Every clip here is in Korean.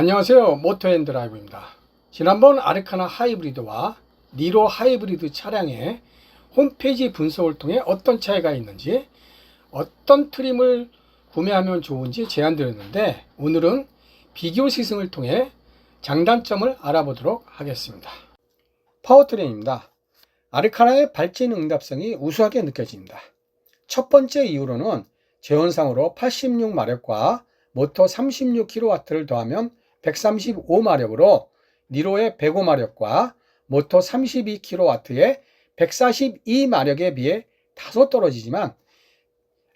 안녕하세요. 모토앤드라이브입니다. 지난번 아르카나 하이브리드와 니로 하이브리드 차량의 홈페이지 분석을 통해 어떤 차이가 있는지 어떤 트림을 구매하면 좋은지 제안 드렸는데 오늘은 비교 시승을 통해 장단점을 알아보도록 하겠습니다. 파워트레인입니다. 아르카나의 발진 응답성이 우수하게 느껴집니다. 첫 번째 이유로는 제원상으로 86마력과 모터 36kW를 더하면 135마력으로 니로의 105마력과 모터 32kW의 142마력에 비해 다소 떨어지지만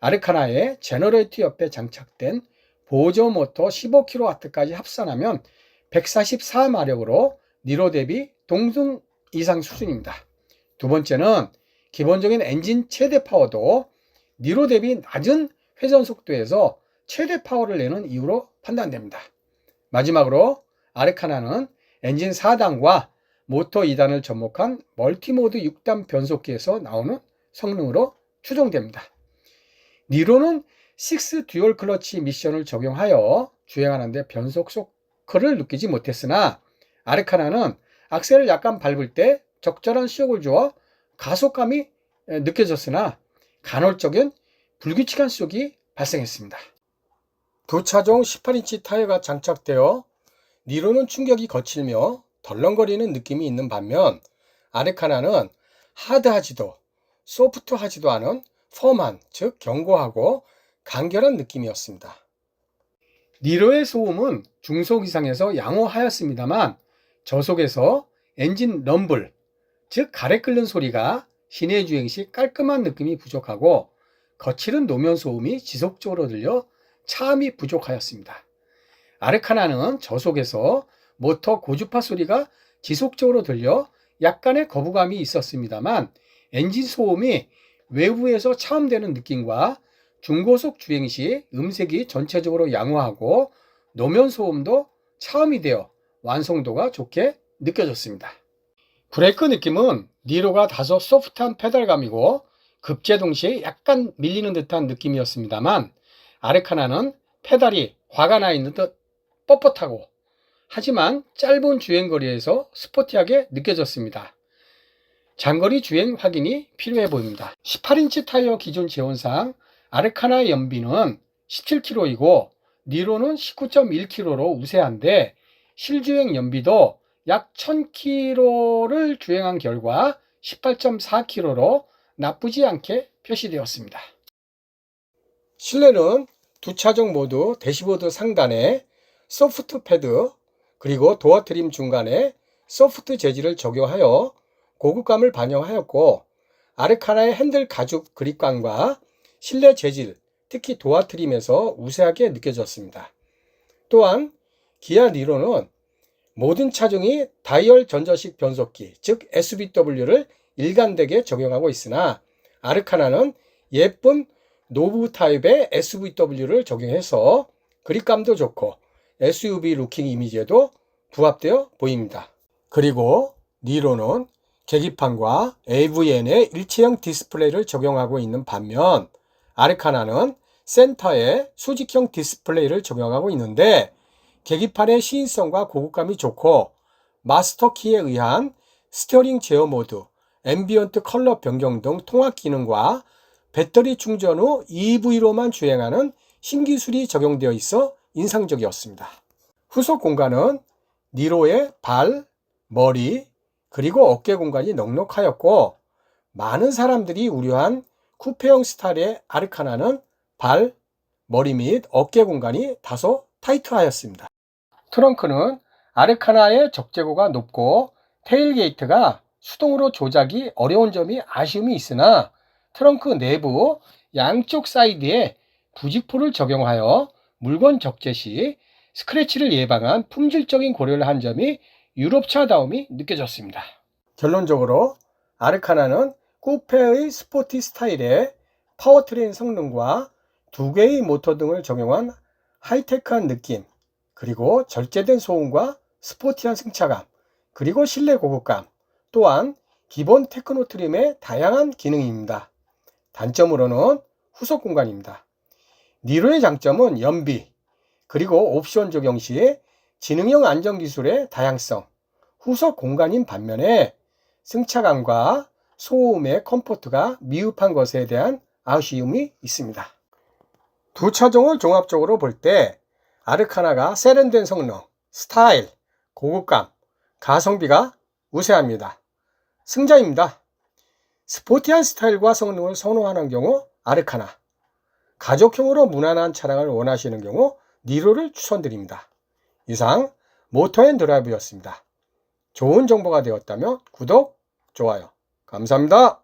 아르카나의 제너레이터 옆에 장착된 보조 모터 15kW까지 합산하면 144마력으로 니로 대비 동등 이상 수준입니다. 두 번째는 기본적인 엔진 최대 파워도 니로 대비 낮은 회전 속도에서 최대 파워를 내는 이유로 판단됩니다. 마지막으로 아르카나는 엔진 4단과 모터 2단을 접목한 멀티모드 6단 변속기에서 나오는 성능으로 추정됩니다. 니로는 6 듀얼 클러치 미션을 적용하여 주행하는데 변속 소크를 느끼지 못했으나 아르카나는 악셀을 약간 밟을 때 적절한 시력을 주어 가속감이 느껴졌으나 간헐적인 불규칙한 속이 발생했습니다. 두 차종 18인치 타이어가 장착되어 니로는 충격이 거칠며 덜렁거리는 느낌이 있는 반면 아르카나는 하드하지도 소프트하지도 않은 펌한 즉 견고하고 간결한 느낌이었습니다. 니로의 소음은 중속 이상에서 양호하였습니다만 저속에서 엔진 럼블 즉 가래 끓는 소리가 시내 주행 시 깔끔한 느낌이 부족하고 거칠은 노면 소음이 지속적으로 들려 차음이 부족하였습니다. 아르카나는 저속에서 모터 고주파 소리가 지속적으로 들려 약간의 거부감이 있었습니다만 엔진 소음이 외부에서 차음되는 느낌과 중고속 주행 시 음색이 전체적으로 양호하고 노면 소음도 차음이 되어 완성도가 좋게 느껴졌습니다. 브레이크 느낌은 니로가 다소 소프트한 페달감이고 급제동 시에 약간 밀리는 듯한 느낌이었습니다만 아르카나는 페달이 화가 나 있는 듯 뻣뻣하고 하지만 짧은 주행거리에서 스포티하게 느껴졌습니다. 장거리 주행 확인이 필요해 보입니다. 18인치 타이어 기존 재원상 아르카나의 연비는 17km이고 니로는 19.1km로 우세한데 실주행 연비도 약 1000km를 주행한 결과 18.4km로 나쁘지 않게 표시되었습니다. 실내는 두 차종 모두 대시보드 상단에 소프트 패드 그리고 도어 트림 중간에 소프트 재질을 적용하여 고급감을 반영하였고 아르카나의 핸들 가죽 그립감과 실내 재질, 특히 도어 트림에서 우세하게 느껴졌습니다. 또한 기아 니로는 모든 차종이 다이얼 전자식 변속기, 즉 SBW를 일관되게 적용하고 있으나 아르카나는 예쁜 노브 타입의 SVW를 적용해서 그립감도 좋고 SUV 루킹 이미지에도 부합되어 보입니다. 그리고 니로는 계기판과 AVN의 일체형 디스플레이를 적용하고 있는 반면 아르카나는 센터에 수직형 디스플레이를 적용하고 있는데 계기판의 시인성과 고급감이 좋고 마스터 키에 의한 스티어링 제어 모드, 앰비언트 컬러 변경 등 통합 기능과 배터리 충전 후 EV로만 주행하는 신기술이 적용되어 있어 인상적이었습니다. 후속 공간은 니로의 발, 머리, 그리고 어깨 공간이 넉넉하였고 많은 사람들이 우려한 쿠페형 스타일의 아르카나는 발, 머리 및 어깨 공간이 다소 타이트하였습니다. 트렁크는 아르카나의 적재고가 높고 테일게이트가 수동으로 조작이 어려운 점이 아쉬움이 있으나 트렁크 내부 양쪽 사이드에 부직포를 적용하여 물건 적재 시 스크래치를 예방한 품질적인 고려를 한 점이 유럽차다움이 느껴졌습니다. 결론적으로 아르카나는 쿠페의 스포티 스타일의 파워트레인 성능과 두 개의 모터 등을 적용한 하이테크한 느낌, 그리고 절제된 소음과 스포티한 승차감, 그리고 실내 고급감, 또한 기본 테크노 트림의 다양한 기능입니다. 단점으로는 후속 공간입니다. 니로의 장점은 연비, 그리고 옵션 적용 시 지능형 안전 기술의 다양성, 후속 공간인 반면에 승차감과 소음의 컴포트가 미흡한 것에 대한 아쉬움이 있습니다. 두 차종을 종합적으로 볼 때 아르카나가 세련된 성능, 스타일, 고급감, 가성비가 우세합니다. 승자입니다. 스포티한 스타일과 성능을 선호하는 경우 아르카나, 가족형으로 무난한 차량을 원하시는 경우 니로를 추천드립니다. 이상 모터앤드라이브였습니다. 좋은 정보가 되었다면 구독, 좋아요. 감사합니다.